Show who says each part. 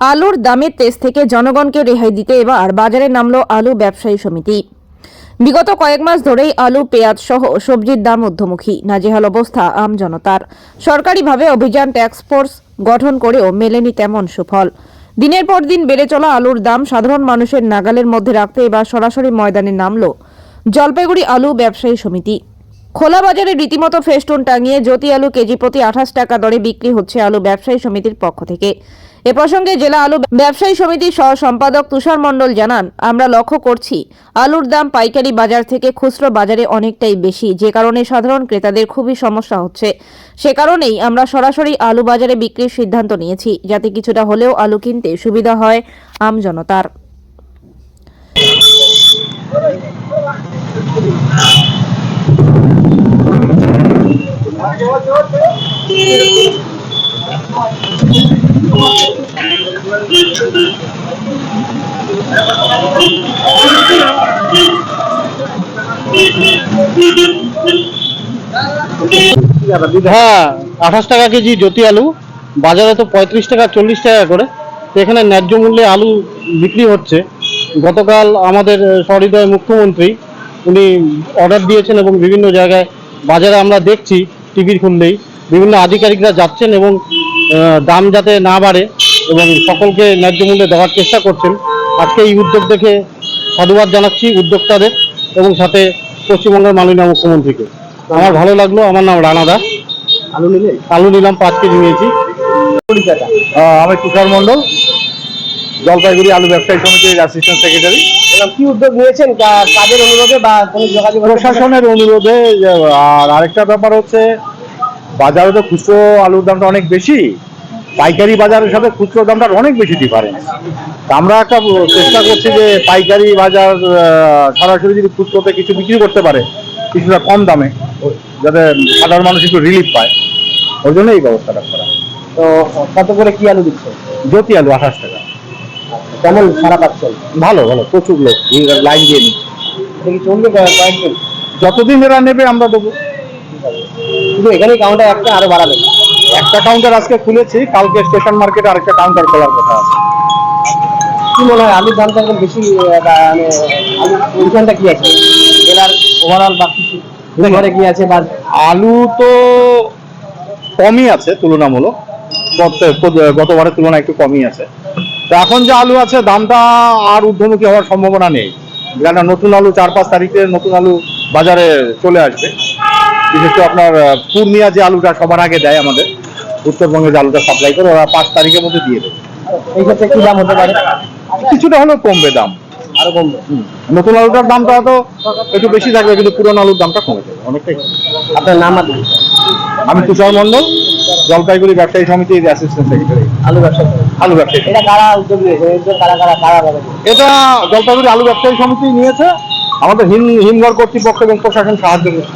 Speaker 1: আলুর দামের তেজ থেকে জনগণকে রেহাই দিতে এবার বাজারে নামলো আলু ব্যবসায়ী সমিতি। বিগত কয়েক মাস ধরেই আলু, পেঁয়াজ সহ সবজির দাম ঊর্ধ্বমুখী। নাজেহাল অবস্থা আম জনতার। সরকারিভাবে অভিযান ট্যাক্স ফোর্স গঠন করেও মেলেনি তেমন সুফল। দিনের পর দিন বেড়ে চলা আলুর দাম সাধারণ মানুষের নাগালের মধ্যে রাখতে এবার সরাসরি ময়দানে নামলো জলপাইগুড়ি আলু ব্যবসায়ী সমিতি। খোলা বাজারে রীতিমতো ফেস্টুন টাঙিয়ে জ্যোতি আলু কেজি প্রতি আঠাশ টাকা দরে বিক্রি হচ্ছে আলু ব্যবসায়ী সমিতির পক্ষ থেকে। এ প্রসঙ্গে জেলা আলু ব্যবসায়ী সমিতির সহ সম্পাদক তুষার মণ্ডল জানান, আমরা লক্ষ্য করছি, আলুর দাম পাইকারি বাজার থেকে খুচরো বাজারে অনেকটাই বেশি, যে কারণে সাধারণ ক্রেতাদের খুবই সমস্যা হচ্ছে। সে কারণেই আমরা সরাসরি আলু বাজারে বিক্রির সিদ্ধান্ত নিয়েছি, যাতে কিছুটা হলেও আলু কিনতে সুবিধা হয় আম জনতার।
Speaker 2: হ্যাঁ আঠাশ টাকা কেজি জ্যোতি আলু, বাজারে তো পঁয়ত্রিশ টাকা, চল্লিশ টাকা করে। তো এখানে ন্যায্য মূল্যে আলু বিক্রি হচ্ছে। গতকাল আমাদের সহৃদয় মুখ্যমন্ত্রী, উনি অর্ডার দিয়েছেন এবং বিভিন্ন জায়গায়, বাজারে আমরা দেখছি, টিভির খুললেই। বিভিন্ন আধিকারিকরা যাচ্ছেন এবং দাম যাতে না বাড়ে এবং সকলকে ন্যায্য মূল্যে দেওয়ার চেষ্টা করছেন। আজকে এই উদ্যোগ দেখে সাধুবাদ জানাচ্ছি উদ্যোক্তাদের এবং সাথে পশ্চিমবঙ্গের মাননীয় মুখ্যমন্ত্রীকে। আমার ভালো লাগল আমার নাম রানা দাস।
Speaker 3: আলু নিলে?
Speaker 2: আলু নিলাম পাঁচ কেজি নিয়েছি আমি তুষার মণ্ডল জলপাইগুড়ি আলু ব্যবসায়ী সমিতির অ্যাসিস্ট্যান্ট সেক্রেটারি
Speaker 3: কি উদ্যোগ নিয়েছেন? কাজের অনুরোধে বা কোনো যোগাযোগ
Speaker 2: প্রশাসনের অনুরোধে আর আরেকটা ব্যাপার হচ্ছে বাজারে তো খুচরো আলুর দামটা অনেক বেশি। পাইকারি বাজারের সাথে খুচরো দামটার অনেক বেশি ডিফারেন্স আমরা একটা চেষ্টা করছি যে পাইকারি বাজার সরাসরি যদি খুচরোতে কিছু বিক্রি করতে পারে কিছুটা কম দামে যাতে সাধারণ মানুষ একটু রিলিফ পায়। ওই জন্য এই ব্যবস্থাটা করা।
Speaker 3: তো কত করে কি আলু দিচ্ছে?
Speaker 2: জ্যোতি আলু আঠাশ টাকা।
Speaker 3: কেমন সারা পাচ্ছেন
Speaker 2: ভালো ভালো প্রচুর লোক লাইন দিয়ে নিচ্ছে।
Speaker 3: চলবে
Speaker 2: যতদিন এরা নেবে আমরা দেবো।
Speaker 3: শুধু এখানেই কাউন্টার একটা আরও বাড়াবেন
Speaker 2: একটা কাউন্টার আজকে খুলেছি কালকে স্টেশন মার্কেটে আরেকটা কাউন্টার খোলার কথা আছে।
Speaker 3: কি মনে হয় আলুর দামটা এখন বেশি মানে আলুর কি আছে? জেলার ওভারঅল বা কিছু ঘরে কি আছে বা
Speaker 2: আলু তো কমই আছে তুলনামূলক। গত- গতবারের তুলনায় একটু কমই আছে। তো এখন যে আলু আছে দামটা আর ঊর্ধ্বমুখী হওয়ার সম্ভাবনা নেই। কেন নতুন আলু চার পাঁচ তারিখে নতুন আলু বাজারে চলে আসবে। বিশেষ করে আপনার পূর্ণিয়া যে আলুটা সবার আগে দেয় আমাদের উত্তরবঙ্গে যে আলুটা সাপ্লাই করে ওরা পাঁচ তারিখের মধ্যে দিয়ে দেবে
Speaker 3: এই ক্ষেত্রে কি দাম হতে পারে?
Speaker 2: কিছুটা হলেও কমবে দাম।
Speaker 3: আরও কমবে।
Speaker 2: নতুন আলুটার দামটা হয়তো একটু বেশি থাকবে কিন্তু পুরনো আলুর দামটা কমে যাবে অনেকটাই
Speaker 3: আপনার নাম আর
Speaker 2: আমি তুষার মণ্ডল জলপাইগুড়ি ব্যবসায়ী সমিতির অ্যাসিস্ট্যান্ট সেক্রেটারি
Speaker 3: আলু ব্যবসা
Speaker 2: আলু ব্যবসায়ী
Speaker 3: এটা কারা উদ্যোগ নিয়েছে কারা কারা কারা?
Speaker 2: এটা জলপাইগুড়ি আলু ব্যবসায়ী সমিতি নিয়েছে। আমাদের হিম হিমঘর কর্তৃপক্ষ এবং প্রশাসন সাহায্য করছে।